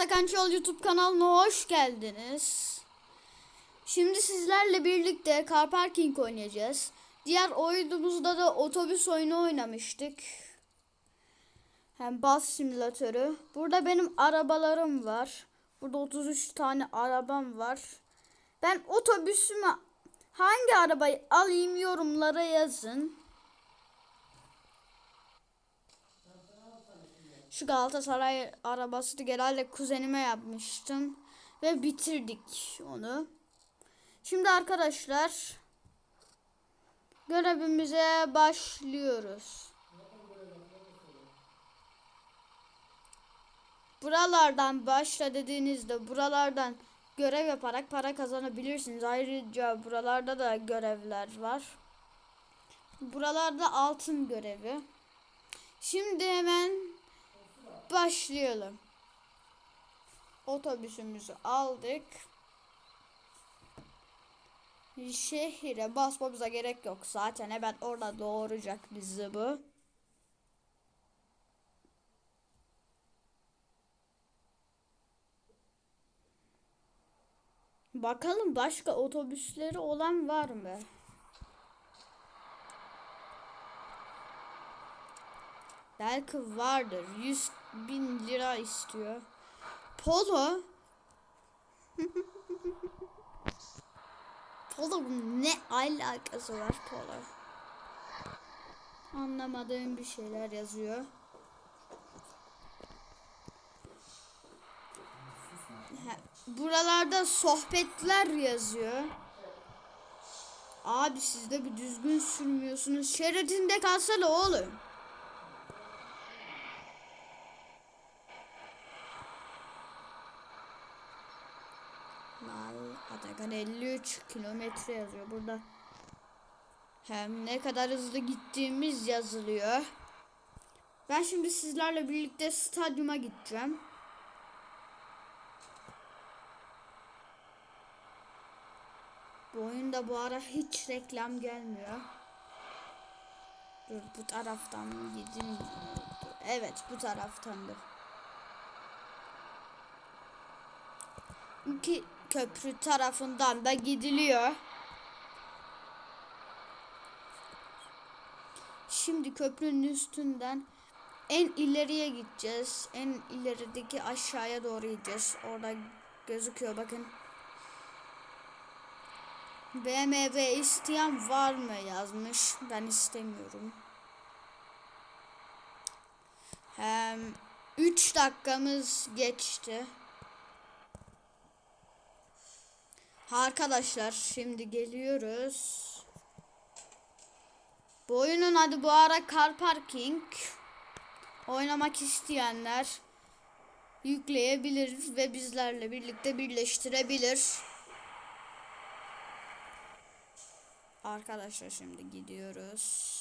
Takançol YouTube kanalına hoş geldiniz. Şimdi sizlerle birlikte car parking oynayacağız. Diğer oyunumuzda da otobüs oyunu oynamıştık. Hem bas simülatörü. Burada benim arabalarım var. Burada 33 tane arabam var. Ben otobüsümü hangi arabayı alayım yorumlara yazın. Şu Galatasaray arabası da genelde kuzenime yapmıştım. Ve bitirdik onu. Şimdi arkadaşlar görevimize başlıyoruz. Buralardan başla dediğinizde buralardan görev yaparak para kazanabilirsiniz. Ayrıca buralarda da görevler var. Buralarda altın görevi. Şimdi hemen başlayalım. Otobüsümüzü aldık. Şehire basmamıza gerek yok. Zaten hemen orada doğuracak bizi bu. Bakalım başka otobüsleri olan var mı? Belki vardır. 100 bin lira istiyor. Polo. Polo ne alakası var Polo? Anlamadığım bir şeyler yazıyor. Buralarda sohbetler yazıyor. Abi siz de bir düzgün sürmüyorsunuz. Şeridinde kalsana oğlum. Atakan 53 kilometre yazıyor burada. Hem ne kadar hızlı gittiğimiz yazılıyor. Ben şimdi sizlerle birlikte stadyuma gideceğim. Bu oyunda bu ara hiç reklam gelmiyor. Dur bu taraftan gideyim? Evet bu taraftandır. İki köprü tarafından da gidiliyor. Şimdi köprünün üstünden en ileriye gideceğiz. En ilerideki aşağıya doğru gideceğiz. Orada gözüküyor bakın. BMW isteyen var mı yazmış. Ben istemiyorum. Hem 3 dakikamız geçti. Arkadaşlar şimdi geliyoruz. Bu oyunun adı bu ara Car Parking. Oynamak isteyenler yükleyebilir ve bizlerle birlikte birleştirebilir. Arkadaşlar şimdi gidiyoruz.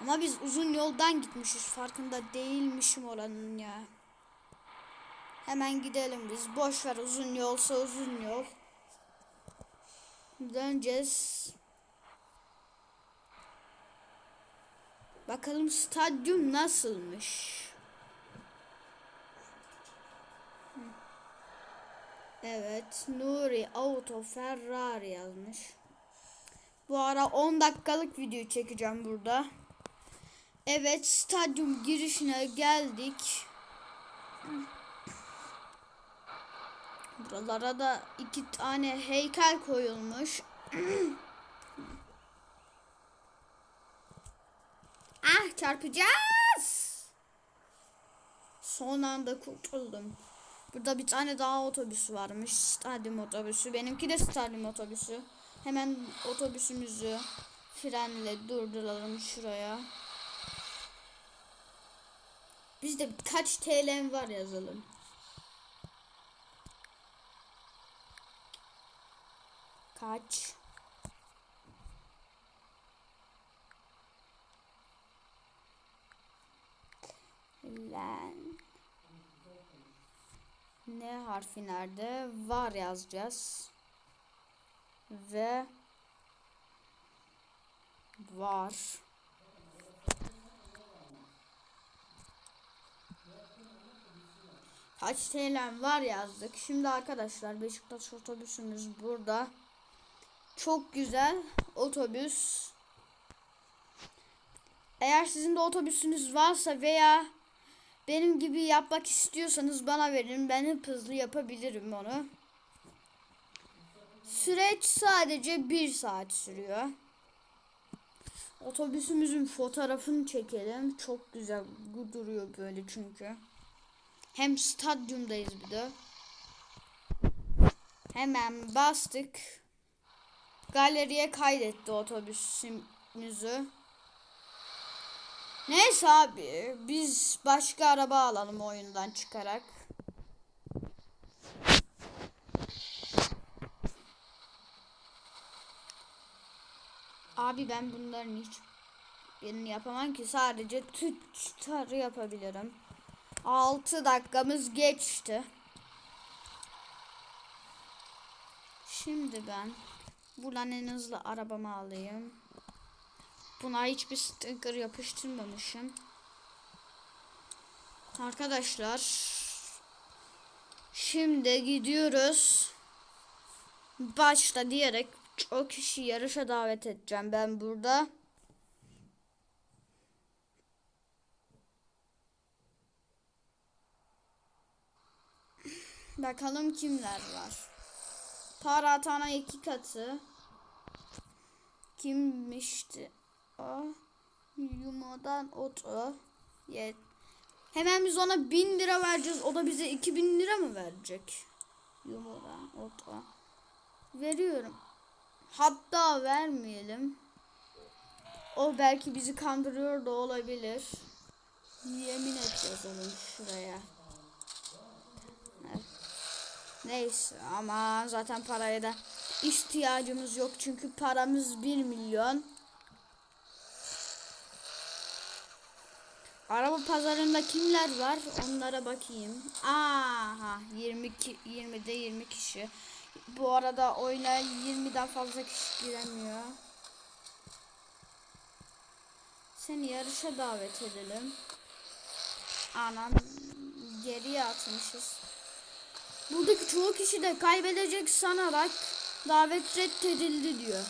Ama biz uzun yoldan gitmişiz. Farkında değilmişim oranın ya. Hemen gidelim biz. Boş ver uzun yolsa uzun yol. Döneceğiz. Bakalım stadyum nasılmış. Evet, Nuri Auto Ferrari yazmış. Bu ara 10 dakikalık video çekeceğim burada. Evet, stadyum girişine geldik. Buralara da iki tane heykel koyulmuş. ah çarpacağız. Son anda kurtuldum. Burada bir tane daha otobüs varmış. Stadyum otobüsü. Benimki de stadyum otobüsü. Hemen otobüsümüzü frenle durduralım şuraya. Bizde kaç TL'm var yazalım. Kaç? Lan. Ne harfi nerede? Var yazacağız. Ve var. Kaç TL'm var yazdık. Şimdi arkadaşlar Beşiktaş otobüsümüz burada. Çok güzel otobüs. Eğer sizin de otobüsünüz varsa veya benim gibi yapmak istiyorsanız bana verin. Ben hep hızlı yapabilirim onu. Süreç sadece bir saat sürüyor. Otobüsümüzün fotoğrafını çekelim. Çok güzel duruyor böyle çünkü. Hem stadyumdayız bir de. Hemen bastık. Galeriye kaydetti otobüsümüzü. Neyse abi biz başka araba alalım oyundan çıkarak. Abi ben bunların hiç birini yapamam ki sadece tüccarı yapabilirim. 6 dakikamız geçti. Şimdi ben buradan en hızlı arabamı alayım. Buna hiçbir sticker yapıştırmamışım. Arkadaşlar şimdi gidiyoruz. Başta diyerek çok kişi yarışa davet edeceğim ben burada. Bakalım kimler var. Para atana iki katı. Kimmişti? O. Yumadan oto. Yet. Hemen biz ona bin lira vereceğiz. O da bize iki bin lira mı verecek? Yumadan oto. Veriyorum. Hatta vermeyelim. O belki bizi kandırıyor da olabilir. Yemin et yazalım şuraya. Neyse ama zaten paraya da ihtiyacımız yok çünkü paramız 1 milyon. Araba pazarında kimler var? Onlara bakayım. Aha 22 20'de 20 kişi. Bu arada oyuna 20'den fazla kişi giremiyor. Seni yarışa davet edelim. Anam geriye atmışız. Buradaki çoğu kişi de kaybedecek sanarak davet reddedildi diyor.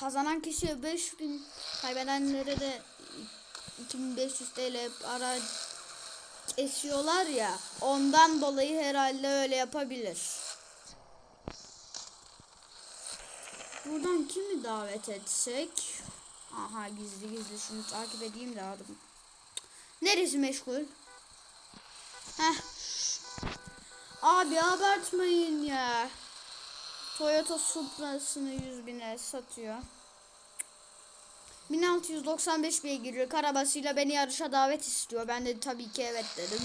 Kazanan kişiye 5000 kaybedenlere de 2500 TL para kesiyorlar ya. Ondan dolayı herhalde öyle yapabilir. Buradan kimi davet etsek? Aha gizli gizli şunu takip edeyim de. Neresi meşgul? Heh. Abi abartmayın ya. Toyota Supra'sını 100 bine satıyor. 1695 beygirlik arabasıyla beni yarışa davet istiyor. Ben de tabii ki evet dedim.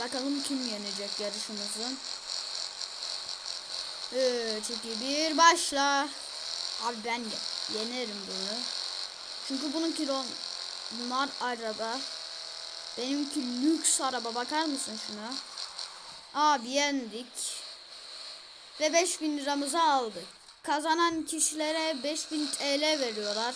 Bakalım kim yenecek yarışımızı. 3, 2, 1 başla. Abi ben yenerim bunu. Çünkü bununki normal araba. Benimki lüks araba. Bakar mısın şuna? Abi yendik. Ve 5000 liramızı aldık. Kazanan kişilere 5000 TL veriyorlar.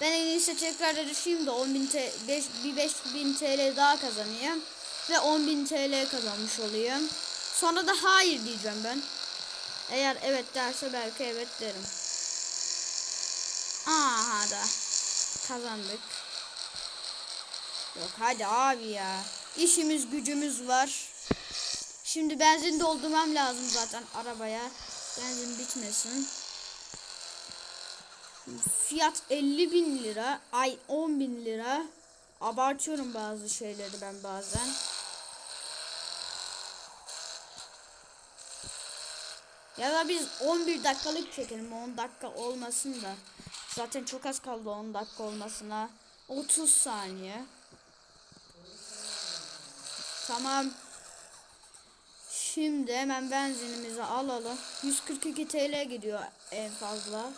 Ben en iyisi tekrar yarışayım da 10.000 T 5, bir 5000 TL daha kazanayım. Ve 10.000 TL kazanmış olayım. Sonra da hayır diyeceğim ben. Eğer evet derse belki evet derim. Aha da kazandık. Yok hadi abi ya. İşimiz gücümüz var. Şimdi benzin doldurmam lazım zaten arabaya. Benzin bitmesin. Fiyat 50 bin lira. Ay 10 bin lira. Abartıyorum bazı şeyleri ben bazen. Ya da biz 11 dakikalık çekelim. 10 dakika olmasın da. Zaten çok az kaldı 10 dakika olmasına. 30 saniye. Tamam. Şimdi hemen benzinimizi alalım. 142 TL gidiyor en fazla.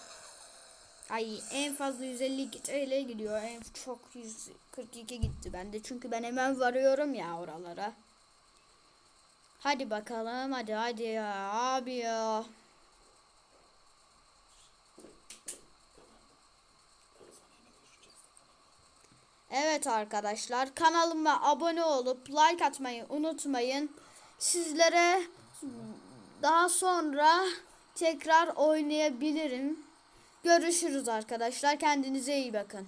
Ay en fazla 152 TL gidiyor. En çok 142 gitti bende. Çünkü ben hemen varıyorum ya oralara. Hadi bakalım. Hadi hadi ya abi ya. Evet arkadaşlar kanalıma abone olup like atmayı unutmayın. Sizlere daha sonra tekrar oynayabilirim. Görüşürüz arkadaşlar. Kendinize iyi bakın.